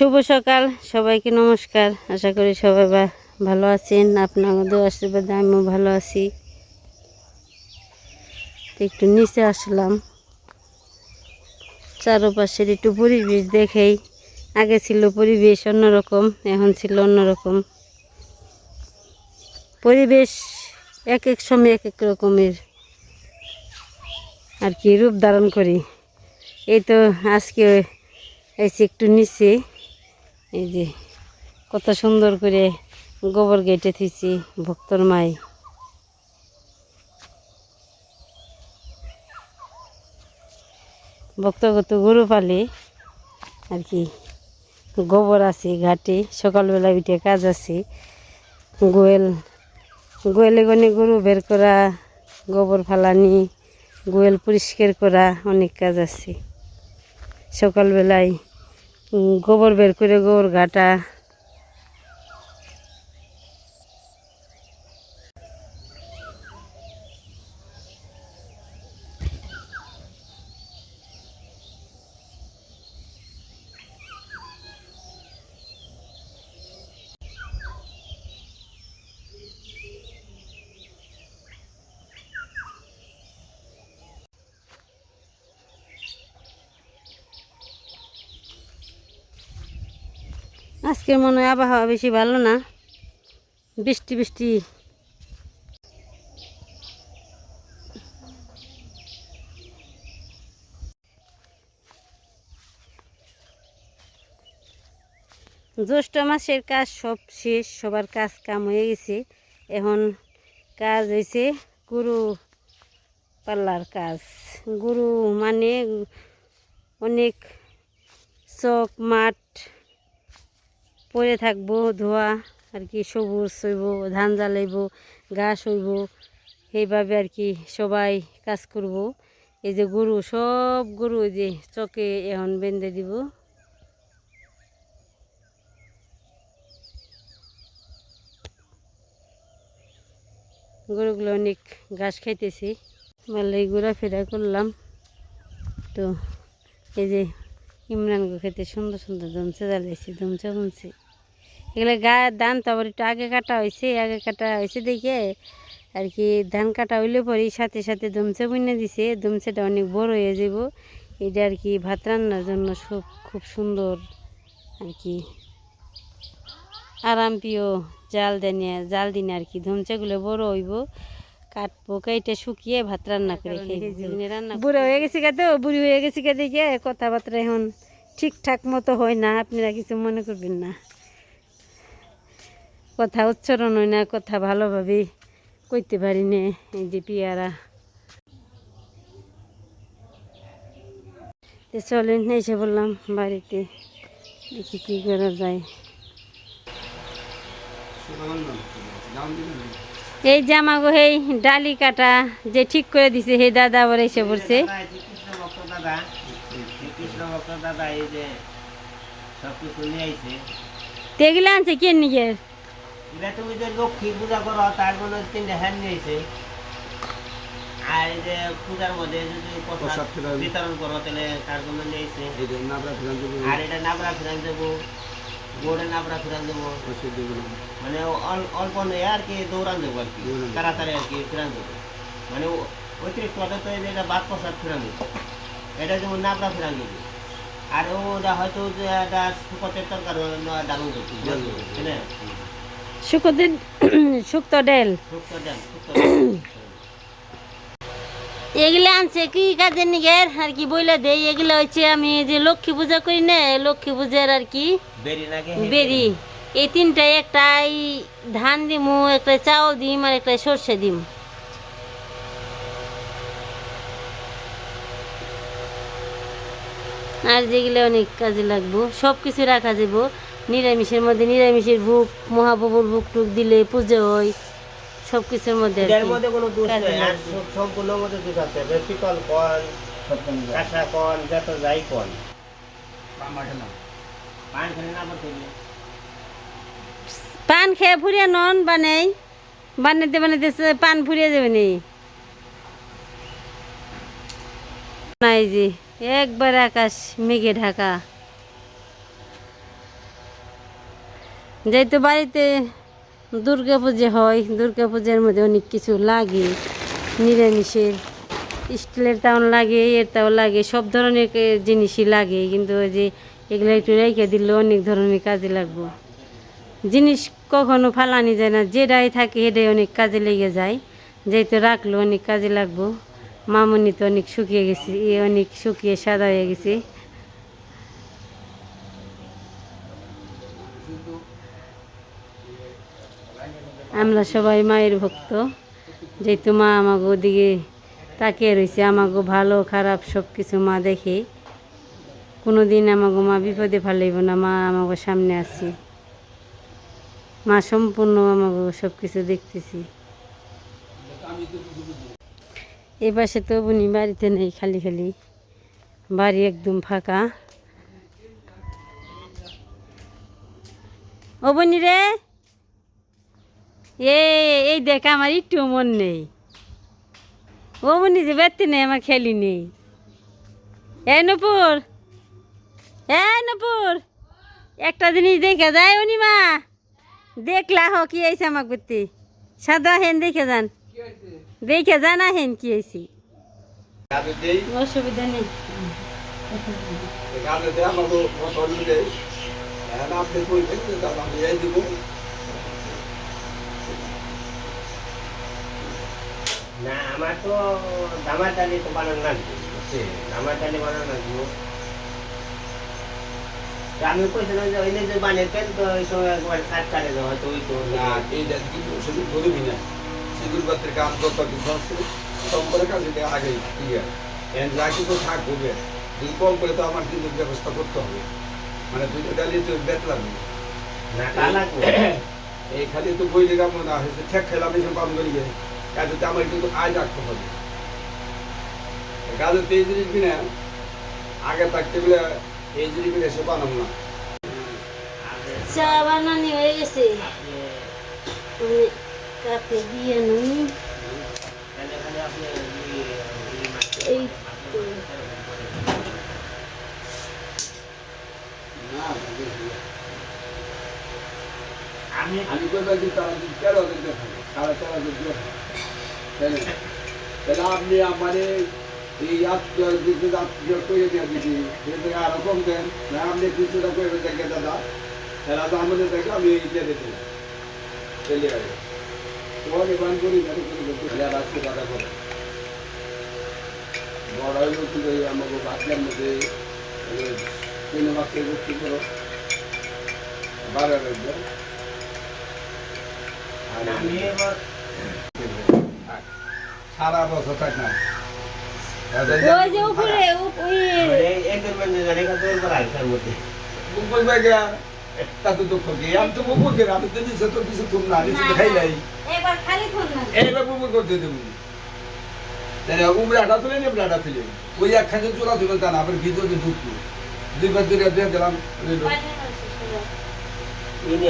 শুভ সকাল, সবাইকে নমস্কার। আশা করি সবাই বা- ভালো আছেন। আপনাদের আশীর্বাদে আমিও ভালো আছি। একটু নিচে আসলাম। চারপাশের একটু পরিবেশ দেখেই। আগে ছিল পরিবেশ অন্যরকম, এখন ছিল অন্যরকম। পরিবেশ এক এক সময় এক এক রকমের। আর কি রূপ ধারণ করি। এই তো আজকে এসে একটু নিচে। এই যে, কত সুন্দর করে গোবর গেটে থিছি ভক্তর মাই। ভক্তগত গরু পালে, আর কি, গোবর আছে ঘাটে, সকালবেলা উঠে কাজ আছে। গোয়েল, গোয়েলে গনে গরু বের করা, গোবর ফালানি, গোয়েল পরিষ্কার করা অনেক কাজ আছে। সকালবেলায় গোবর বের করে গোবর ঘাটা আজকের মনে হয় আবহাওয়া বেশি ভালো না। বৃষ্টি বৃষ্টি। জ্যৈষ্ঠ মাসের কাজ সব শেষ, সবার কাজ কাম হয়ে গেছে। এখন কাজ হয়েছে গরু পাল্লার কাজ। গরু মানে অনেক চক, মাঠ পরে থাকব, ধোয়া, আর কি সবুজ হইব, ধান জ্বালাইব, ঘাস হইব, এইভাবে আর কি সবাই কাজ করব। এই যে গরু, সব গরু এই যে চকে এখন বেঁধে দিব। গরুগুলো অনেক ঘাস খাইতেছে ভালোই ঘোরাফেরা করলাম। তো এই যে ইমরান গো খেতে সুন্দর সুন্দর ধমচে জ্বালাইছে, ধমচে বুনছে এগুলো গায়ের ধান তো আবার একটু আগে কাটা হয়েছে আগে কাটা হয়েছে দেখে আর কি ধান কাটা হইলে পরে সাথে সাথে ধমচে বুনে দিছে ধমচেটা অনেক বড় হয়ে যাব। এটা আর কি ভাত রান্নার জন্য সব খুব সুন্দর আর কি। আরাম প্রিয় জাল দেনে জাল দিনে আর কি ধমচাগুলো বড় হইব। কাটবো কেটে শুকিয়ে ভাত রান্না করে রান্না বুড়ো হয়ে গেছে গে তো বুড়ি হয়ে গেছে গে দেখে কথাবার্তা এখন ঠিকঠাক মতো হয় না আপনারা কিছু মনে করবেন না। কথা উচ্চারণ হয় না কথা ভালোভাবে কইতে পারি না এই যে পিয়ারা। তো চলেন এসে বললাম বাড়িতে দেখি কী করা যায়। এই জামা গো এই ডালি কাটা যে ঠিক করে দিছে সেই দাদা আবার এসে পড়ছে। এগুলো আনছে কে নিয়ে এবার তুমি যে লক্ষ্মী পূজা করো তার জন্য তিনটে হ্যান্ড নিয়েছে। আর যে পূজার মধ্যে যদি প্রসাদ। বিতরণ করো তাহলে তার জন্য নিয়েছে। আর এটা নাবড়া ফিরান দেবো গোড়ে নাবড়া ফিরান দেবো। মানে অল- অল্প নেই আর কি দৌড়ান দেবো আর কি তাড়াতাড়ি আর কি ফিরান দেবো। মানে অতিরিক্ত তো এটা বাদ প্রসাদ ফিরান দেবো। এটা যেমন নাবড়া ফিরান দেবো। আর ওটা হয়তো যে একটা শুকতের তরকারি ডালুন দেবো ঠিক শুক্ত ডেল। এগুলো আনছে কি কাজের নিগের? আর কি বইলে দেই? এগুলো হচ্ছে আমি যে লক্ষ্মী পূজা করি না লক্ষ্মী পূজার আর কি বেরি এই তিনটায় একটাই ধান দিমু একটা চাউল দিম আর একটা সর্ষে দিম। আর যেগুলো অনেক কাজে লাগবো সব কিছু রাখা যাব নিরামিষের মধ্যে নিরামিষের ভুক মহাপ্রভুর ভুক টুক দিলে পুজো হয় সব কিছুর মধ্যে আর মধ্যে কোনো দোষ কাজে আর সম্পূর্ণ মধ্যে দোষ আছে। পিতল কন কাঁসা কন যত যাই কন পান খেয়ে ফুরিয়ে নন বানাই বানাইতে বানাইতে পান ফুরিয়ে যাবে নি। নাই জি একবার আকাশ মেঘে ঢাকা। যেহেতু বাড়িতে দুর্গা পুজো হয়। দুর্গা পূজার মধ্যে অনেক কিছু লাগে, নিরামিষের স্টিলের তাও লাগে, এর তাও লাগে, সব ধরনের জিনিসই লাগে। কিন্তু ওই যে এগুলো একটু রেখে দিলে অনেক ধরনের কাজে লাগবো। জিনিস কখনো ফালানি যায় না, যেটাই থাকে সেটাই অনেক কাজে লেগে যায়। যেহেতু রাখল অনেক কাজে লাগবো। মামনি তো অনেক শুকিয়ে গেছে, এ অনেক শুকিয়ে সাদা হয়ে গেছে। আমরা সবাই মায়ের ভক্ত। যেহেতু মা আমাকে ওদিকে তাকিয়ে রয়েছে আমাকে ভালো, খারাপ সব কিছু মা দেখে। কোনো দিন আমাকে মা বিপদে ফেলাইব না, মা আমাকে সামনে আছে। মা সম্পূর্ণ আমাকে সব কিছু দেখতেছি। এই পাশে তো বুনি বাড়িতে নেই, খালি খালি। বাড়ি একদম ফাঁকা। ও বনি রে! এ, এই দেখ, আমার একটু মন নেই। ও বনি যে ব্যক্তি নেই, আমার খেলি নেই। এ, নপুর। এ, নপুর। একটা জিনিস দেখে যায়, অনিমা। দেখলা হ, কি আইছে আমার করতে সাদা হেন দেখে যান। দেখে জানা হেন, কি দেই অসুবিধা নেই কইবেন যে দাদা আমি এই দিব না আমার তো দামার ডালি তো বানানো লাগবে দামার ডালি বানানো লাগবে আমি কইছিলাম যে ওই যে বানাইতেন তো ওই সময় একবার সাত কাটে দেওয়া হয়তো ওই তো। না এইটা কিন্তু শুধু গরিবই না। সিঁদুর বাতির কাম যত কিছু আছে সম্পর্কে কাছে দিয়ে আগে ক্লিয়ার যা কিছু থাক হবে। যদি কম করে তো আমার কিন্তু ব্যবস্থা করতে হবে। মানে দুটো ডালি তো বেতলাম না তা এই খালি তো বইলে কাম না হয়েছে। ঠেক খেলাম এসব কাম করি যায় কাজে তো আমার কিন্তু আয় রাখতে হবে। কাজে তো এই জিনিস কিনা আগে থাকতে গেলে এই জিনিস কিনে সে বানাবো না। চা বানানি হয়ে গেছে। আমি কাপে দিয়ে নুন। এই আমি আমি কইবা যে তারা তেরো সাড়ে না? তাহলে আপনি আমারে এই আত্মীয় যদি আত্মীয় করে দিয়ে দিদি সেটা আরও কম দেন না আপনি কিছুটা করে দেখে দাদা তাহলে তো আমাদের দেখে আমি এই দিয়ে দিতে চলে যাবে তোমাকে বান করি মানে করি করতে আর আসছে দাদা করে বড় হইল কি করি আমাকে বাচ্চার মধ্যে তিন মাসের ভর্তি করো বারো আর আমি এবার সারা বছর থাক না। ওই যে উপরে উপ- ওই এই- এদের মধ্যে জানি কত এবার আইসার মধ্যে। মুকুল ভাইয়া তা তো দুঃখ কি আমি তো মুকুল করে আমি তো নিচে তো কিছু তুম না নিচে তো খাই নাই। এবার খালি ফোন না। এইবার মুকুল করতে দেবো। তাহলে উপরে তুলে নিয়ে আটা তুলে ওই একখানে চোরা তুলে তা না আবার ভিতরে ঢুকলো। দুইবার দুইটা দিয়ে দিলাম রইল। ini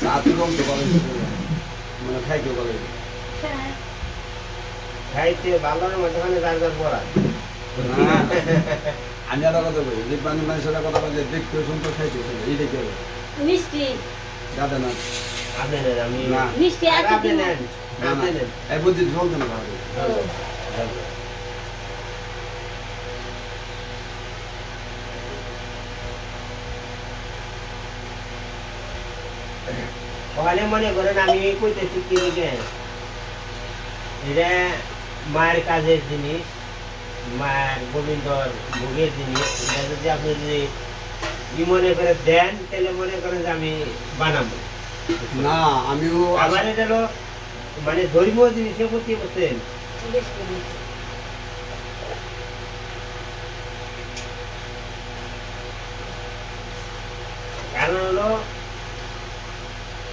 সাত রং তো বলে মানে খাইতে বলে। খাইতে ভালো মাঝখানে গার্গার পড়া আমি আর কথা বলি যে মানে মানুষের কথা বলে দেখতে শুনতে খাইতে এই দেখে মিষ্টি। দাদা না। আপনি নেন আমি না। মিষ্টি আপনি নেন না আপনি নেন। এই বুদ্ধি চলতে না ভালো ভালো, ভালো। ওখানে মনে করেন আমি কইতেছি কি এটা মায়ের কাজের জিনিস মায়ের গোবিন্দর ভোগের জিনিস এটা যদি আপনি যদি ই মনে করে দেন তাহলে মনে করেন যে আমি বানাবো। না আমিও আমার এটা হলো মানে ধর্মীয় জিনিসের প্রতি বলছেন কারণ হলো আপনার হলো কৃষ্ণ ভক্ত মানুষ বেশি হলো। বলছেন, আপনার মতো তো জ্ঞান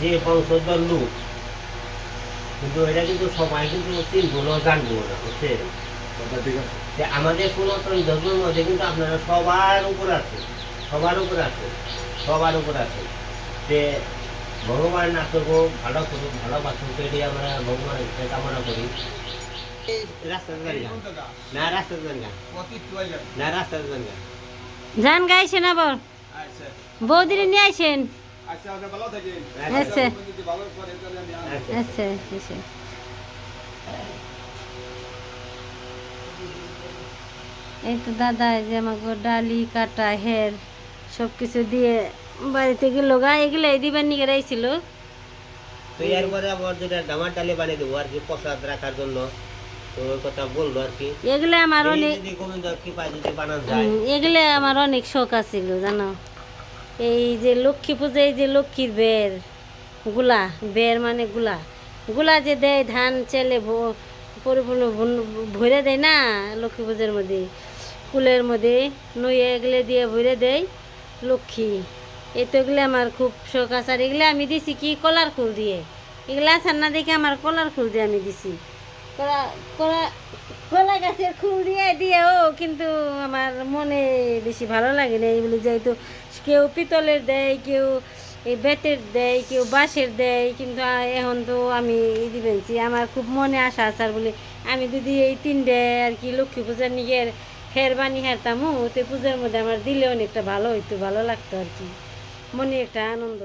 যে বংশধর লোক কিন্তু এটা কিন্তু সবাই কিন্তু চিনবো না জানব না বুঝছে কথা ঠিক আছে? যে আমাদের সনাতন ধর্মের মধ্যে কিন্তু আপনারা সবার উপর আছে সবার উপর আছে সবার উপর আছে। যে ভগবান না করব ভালো করুক ভালো বাসুক এটি আমরা ভগবানের কাছে কামনা করি। না? রাস্তাতে যান না রাস্তাতে যান গা। গাইছেন আবার? আচ্ছা। বৌদিরে নিয়ে আইসেন আচ্ছা আপনি ভালো থাকেন। আচ্ছা। ভালো করে তাহলে আমি আচ্ছা। এই তো দাদা যে আমাকে ডালি কাটা হের সব কিছু দিয়ে বাড়িতে গেল। গা এগুলো দিবার নিয়ে রাইছিল। তো এরপরে আবার যেটা ডামার ডালে বানিয়ে দেবো আর কি প্রসাদ রাখার জন্য। তো ওই কথা বলল আর কি। এগুলো আমার অনেক এগুলো আমার অনেক শখ আছিল জানো? এই যে লক্ষ্মী পুজো, এই যে লক্ষ্মীর বের, গুলা, বের মানে গুলা। গুলা যে দেয় ধান চেলে পরিপূর্ণ ভরে দেয় না লক্ষ্মী পূজার মধ্যে। কুলের মধ্যে নইয়ে এগুলো দিয়ে ভরে দেয় লক্ষ্মী। এই তো এগুলো আমার খুব শখ আছে। আর এগুলো আমি দিছি কি কলার ফুল দিয়ে? এগুলো আসার না দেখে আমার কলার ফুল দিয়ে আমি দিছি। কলা কলা কলা গাছের ফুল দিয়ে দিয়েও কিন্তু আমার মনে বেশি ভালো লাগে না। এইগুলি যেহেতু কেউ পিতলের দেয়, কেউ বেতের দেয়, কেউ বাঁশের দেয়, কিন্তু এখন তো আমি দিবেনছি আমার খুব মনে আশা আছে বলে, আমি যদি এই তিনটে আর কি লক্ষ্মী পূজার নিজের হের বানি হারতামও তো পূজার মধ্যে আমার দিলে অনেকটা ভালো হইতো, ভালো লাগতো আর কি। মনে একটা আনন্দ।